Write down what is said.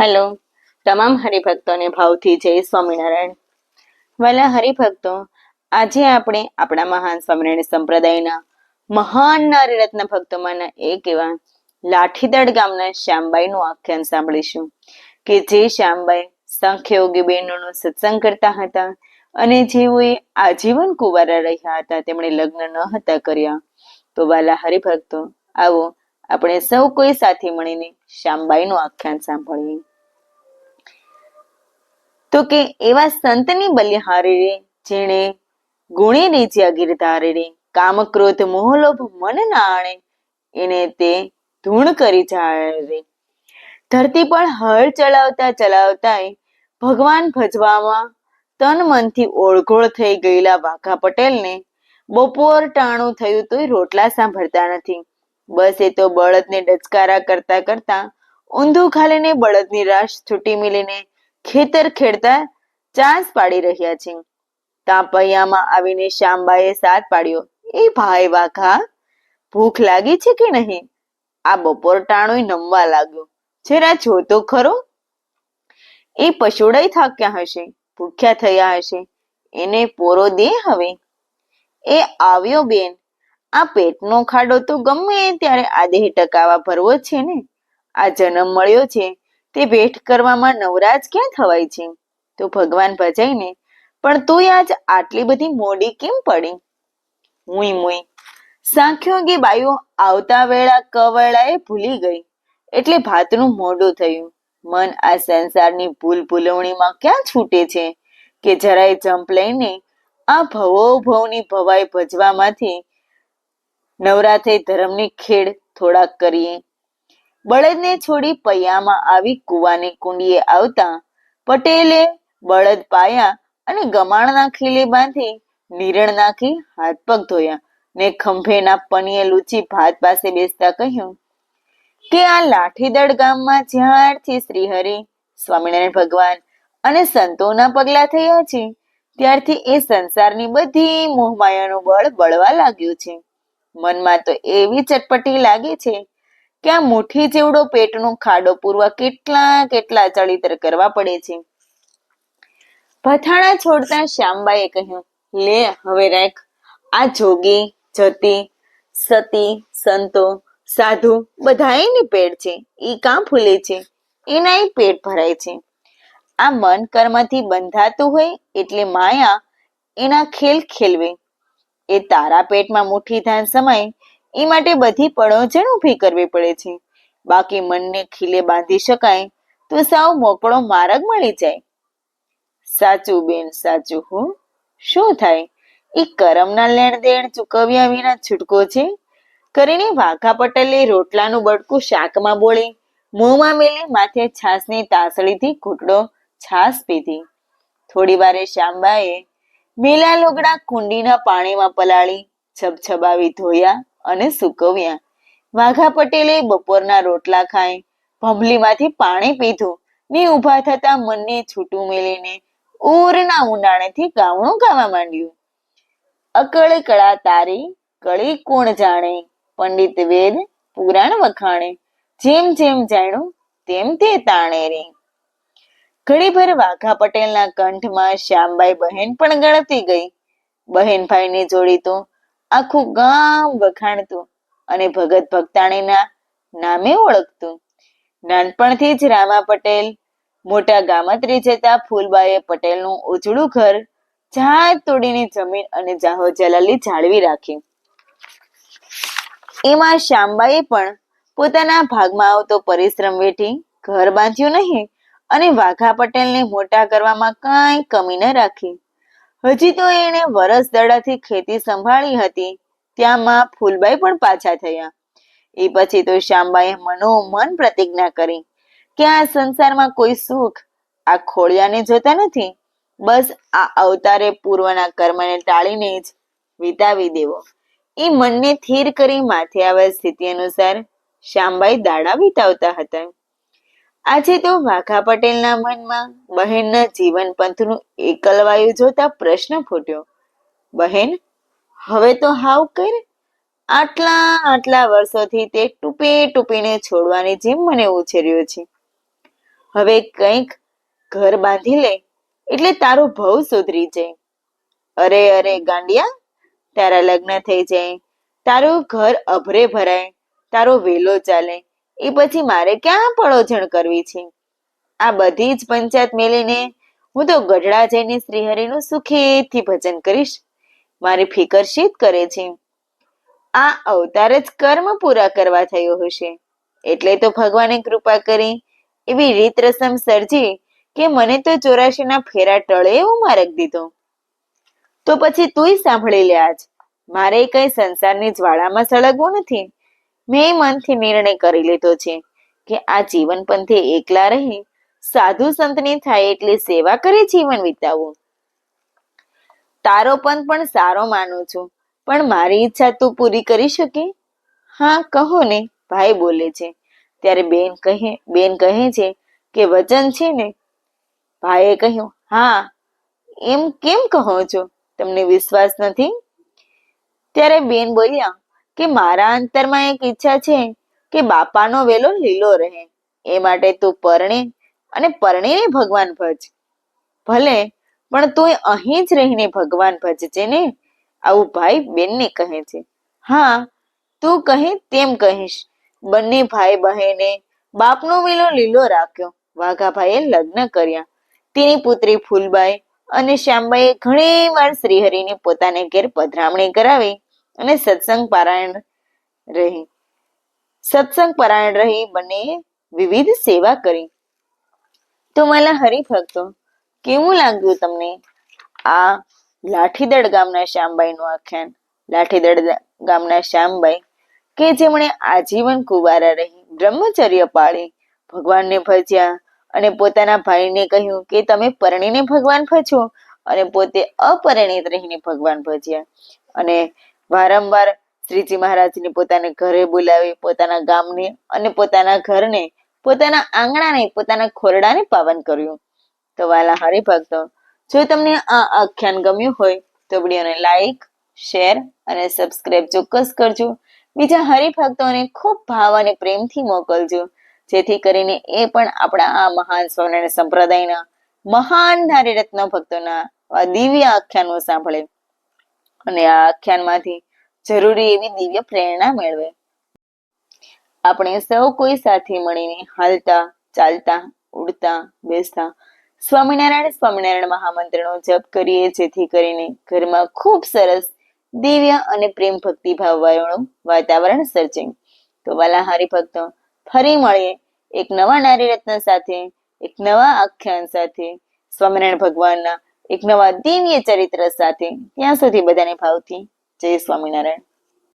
Hello. તમામ હરિભક્તોને ભાવથી જય સ્વામિનારાયણ. વાલા હરિભક્તો, આજે આપણે આપણા મહાન સ્વામિનારાયણ સંપ્રદાયના મહાન નારીરત્ન ભક્તોમાંના એક એવા લાઠીદળ ગામના શ્યામબાઈનું આખ્યાન સાંભળીશું કે જે શ્યામબાઈ સંખ્યયોગી બહેનોનો સત્સંગ કરતા હતા અને જેઓએ આજીવન કુંવારા રહ્યા હતા. તેમણે લગ્ન ન હતા કર્યા. તો વાલા હરિભક્તો, આવો આપણે સૌ કોઈ સાથે મળીને શ્યામબાઈનું આખ્યાન સાંભળીએ. તો કે એવા સંતની બલિહારી જેણે ગુણી રીચ્યા ગિરધારે કામ ક્રોધ મોહલોભ મન ના આણે એને તે ધૂણ કરી જાય ધરતી પર હળ ચલાવતા ચલાવતા ભગવાન ભજવામાં તન મનથી ઓળઘોળ થઈ ગયેલા વાઘા પટેલને બપોર ટાણું થયું તોય રોટલા સાંભળતા નથી. બસ એ તો બળદને ડચકારા કરતા કરતા ઊંધું ખાલીને બળદની રાશ છૂટી મિલીને ખેતર ખેડતા ચાંસ પાડી રહ્યા છે. તાપૈયામાં આવીને શ્યામબાએ સાથ પાડ્યો. એ ભાઈ વાઘા, ભૂખ લાગી છે કે નહીં? આ બપોર ટાણું નમવા લાગ્યો. જરા જોતો ખરો? એ પશુડાઈ થાક્યા હશે, ભૂખ્યા થયા હશે. એને પોરો દે હવે. એ આવ્યો બેન આ પેટનો ખાડો તો ગમે ત્યારે આદેહ ટકાવા ભરવો છે ને? આ જન્મ મળ્યો છે, તે ભેટ કરવામાં નવરાજ ક્યાં થવાય છે? તો ભગવાન ભજાઈને, પણ તુંય આજ આટલી બધી મોડી કેમ પડી? મુઈ મુઈ. સાંખ્યોગી બાઈઓ આવતા વેળા કવેળાએ ભૂલી ગઈ. એટલે ભાતનું મોડું થયું. મન આ સંસારની ભૂલ ભૂલવણીમાં ક્યાં છૂટે છે? કે જરાય જંપ લઈને આ ભવો ભવની ભવાઈ ભજવામાંથી નવરાત્રે ધર્મની ખેડ થોડાક કરીએ. બળદને છોડી પૈયામાં આવી કુવાની કુંડીએ આવતા પટેલે બળદ પાયા અને ગમાણના ખીલે બાંધી નીરણ નાખી હાથ પગ ધોયા ને ખંભેના પનીએ લૂચી ભાત પાસે બેસતા કહ્યું કે આ લાઠીદળ ગામમાં જ્યારથી શ્રીહરિ, સ્વામિનારાયણ ભગવાન અને સંતોના પગલા થયા છે, ત્યારથી એ સંસારની બધી મોહમાયાનું બળ બળવા લાગ્યું છે. મનમાં તો એવી ચટપટી લાગે છે કે આ મુઠ્ઠી જેવડો પેટનો ખાડો પૂરવા કેટલા કેટલા ચળિતર કરવા પડે છે. પથાણા છોડતા શ્યામબાઈએ કહ્યું, લે, હવે રાખ. આ જોગી, જતી, સતી, સંતો, સાધુ બધાયની પેટ છે. એ કાં ફૂલે છે? એનાય પેટ ભરાય છે. આ મન કર્મથી બંધાતું હોય એટલે માયા એના ખેલ ખેલવે. એ તારા પેટમાં મુઠ્ઠી ધાન સમાય, એ માટે બધી પળોજણ ઊભી કરવી પડે છે. બાકી મનને ખીલે બાંધી શકાય, તો સાવ મોકળો માર્ગ મળી જાય. સાચું બેન, સાચું હું. શું થાય? એ કરમના લેણ દેણ ચૂકવ્યા વિના છૂટકો છે? કરીને વાઘા પટેલે રોટલાનું બડકું શાકમાં બોળી, મોંમાં મેલી માથે છાસની તાસળીથી ઘૂંટડો છાસ પીધી. થોડી વારે શાંબાએ મેલા લોગડા કુંડીના પાણીમાં પલાળી, છબછબાવી ધોયા અને સૂકવ્યા. વાઘા પટેલે બપોરના રોટલા ખાઈ, ભંભલીમાંથી પાણી પીધું ને ઊભા થતા મનને છૂટું મેલીને ઉરના ઉનાળેથી ગાવણું ગાવા માંડ્યું. અકળ કળા તારી, કળી કોણ જાણે? પંડિત વેદ પુરાણ વખાણે. જેમ જેમ જાણ્યું, તેમ તે તાણે રે. ઘડીભર વાઘા પટેલના કંઠમાં શ્યામબાઈ બહેન પણ ગણતી ગઈ. બહેનભાઈની જોડી તો આખું ગામ વખાણતું અને ભગત ભક્તાણીના નામે ઓળખતું. નાનપણથી જ રામા પટેલ, મોટા ગામત્રી જતા ફૂલબાઈએ પટેલનું ઉજળું ઘર જાત તોડીની જમીન અને જાહો જલાલી જાળવી રાખી. એમાં શ્યામબાઈએ પણ પોતાના ભાગમાં આવતો પરિશ્રમ વેઠી ઘર બાંધ્યું નહીં અને વાઘા પટેલને મોટા કરવામાં કાંઈ કમી ન રાખી. હજી તો એણે વરસ દડાથી ખેતી સંભાળી હતી. ત્યાં ફૂલબાઈ પણ પાછા થયા. એ પછી તો શ્યામબાઈએ મનોમન પ્રતિજ્ઞા કરી કે આ સંસારમાં કોઈ સુખ આ ખોળિયાને જોતા નથી. બસ આ અવતારે પૂર્વના કર્મને ટાળીને જ વિતાવી દેવો. એ મનને થીર કરી માથે આવેલ સ્થિતિ અનુસાર શ્યામબાઈ દાડા વિતાવતા હતા. આજે તો વાઘા પટેલના મનમાં બહેનના જીવન પંથનું એકલવાયું જોતા પ્રશ્ન ફૂટ્યો. બહેન, હવે તો હાવ કર. આટલા આટલા વર્ષોથી તે ટૂપે ટૂપીને છોડવાની જેમ મને ઉછેર્યો છે. હવે કંઈક ઘર બાંધી લે, એટલે તારો ભવ સુધરી જાય. અરે અરે, ગાંડિયા, તારા લગ્ન થઈ જાય. તારું ઘર અભરે ભરાય. તારો વેલો ચાલે. એ પછી મારે ક્યાં પડોજણ કરવી છે? આ બધી જ પંચાયત મેલીને હું તો ગઢડા જઈને શ્રીહરિનું સુખેથી ભજન કરીશ. મારી ફિકર શીત કરે છે. આ અવતાર જ કર્મ પૂરા કરવા થયો હશે. એટલે તો ભગવાને કૃપા કરી એવી રીત રસમ સર્જી કે મને તો ચોરાશીના ફેરા ટળે એવો માર્ગ દીધો. તો પછી તુંય સાંભળી લે આજ. મારે કઈ સંસારની જ્વાળામાં સળગવું નથી. મેં મનથી નિર્ણય કરી લીધો છે કે આ જીવન પંથે એકલા રહી સાધુ સંતની થાય એટલી સેવા કરી જીવન વિતાવું. તારો પંથ પણ સારો માનું છું, પણ મારી ઈચ્છા તું પૂરી કરી શકે? હા, કહો ને, ભાઈ બોલે છે. ત્યારે બેન કહે બેન કહે છે કે વચન છે ને? ભાઈએ કહ્યું, હા, એમ કેમ કહો છો? તમને વિશ્વાસ નથી? ત્યારે બેન બોલ્યા કે મારા અંતરમાં એક ઈચ્છા છે કે બાપાનો વેલો લીલો રહે. એ માટે તું પરણે અને પરણીને ભગવાન ભજ. ભલે, પણ તું અહીં જ રહીને ભગવાન ભજજે ને? આવું ભાઈ બેનને કહે છે. હા, તું કહે તેમ કહીશ. બંને ભાઈ બહેને બાપનો વેલો લીલો રાખ્યો. વાઘાભાઈએ લગ્ન કર્યા. તેની પુત્રી ફૂલબાઈ અને શ્યામબાઈએ ઘણી વાર શ્રીહરિને પોતાને ઘેર પધરામણી કરાવી. અને સત્સંગ પારાયણ રહી. સત્સંગ પારાયણ રહી બંને વિવિધ સેવા કરી. તો મારા હરિભક્તો, કેવું લાગ્યું તમને આ લાઠીદળ ગામના શ્યામબાઈનું આખ્યાન? લાઠીદળ ગામના શ્યામબાઈ, કે જેમણે આજીવન કુવારા રહી, બ્રહ્મચર્ય પાળી, ભગવાનને ભજ્યા અને પોતાના ભાઈને કહ્યું કે તમે પરણીને ભગવાન ભજો અને પોતે અપરિણિત રહીને ભગવાન ભજ્યા. અને વારંવાર શ્રીજી મહારાજને પોતાને ઘરે બોલાવી, પોતાના ગામને અને પોતાના ઘરને, પોતાના આંગણાને, પોતાના ખોરડાને પાવન કર્યું. તો વાલા હરિભક્તો જો તમને આ આખ્યાન ગમ્યું હોય, તો વિડીયોને લાઈક શેર અને સબસ્ક્રાઇબ ચોક્કસ કરજો. બીજા હરિભક્તોને ખૂબ ભાવ અને પ્રેમથી મોકલજો. જેથી કરીને એ પણ આપણા આ મહાન સ્વામિનારાયણ સંપ્રદાયના મહાન નારી રત્ન ભક્તોના દિવ્ય આખ્યાનો સાંભળે. અને આ આખ્યાનમાંથી જરૂરી એવી દિવ્ય પ્રેરણા મેળવે. આપણે સૌ કોઈ સાથે મળીને હાલતા, ચાલતા, ઉડતા, બેસતા સ્વામિનારાયણ સ્વામિનારાયણ મહામંત્રનો જપ કરીએ, જેથી કરીને ઘરમાં ખૂબ સરસ દિવ્ય અને પ્રેમ ભક્તિ ભાવવાળું વાતાવરણ સર્જે. તો વાલા હરિભક્તો ફરી મળીએ એક નવા નારી રત્ન સાથે, એક નવા આખ્યાન સાથે સ્વામિનારાયણ ભગવાનના એક નવા દિવ્ય ચરિત્ર સાથે ત્યાં સુધી બધાને ભાવથી જય સ્વામિનારાયણ.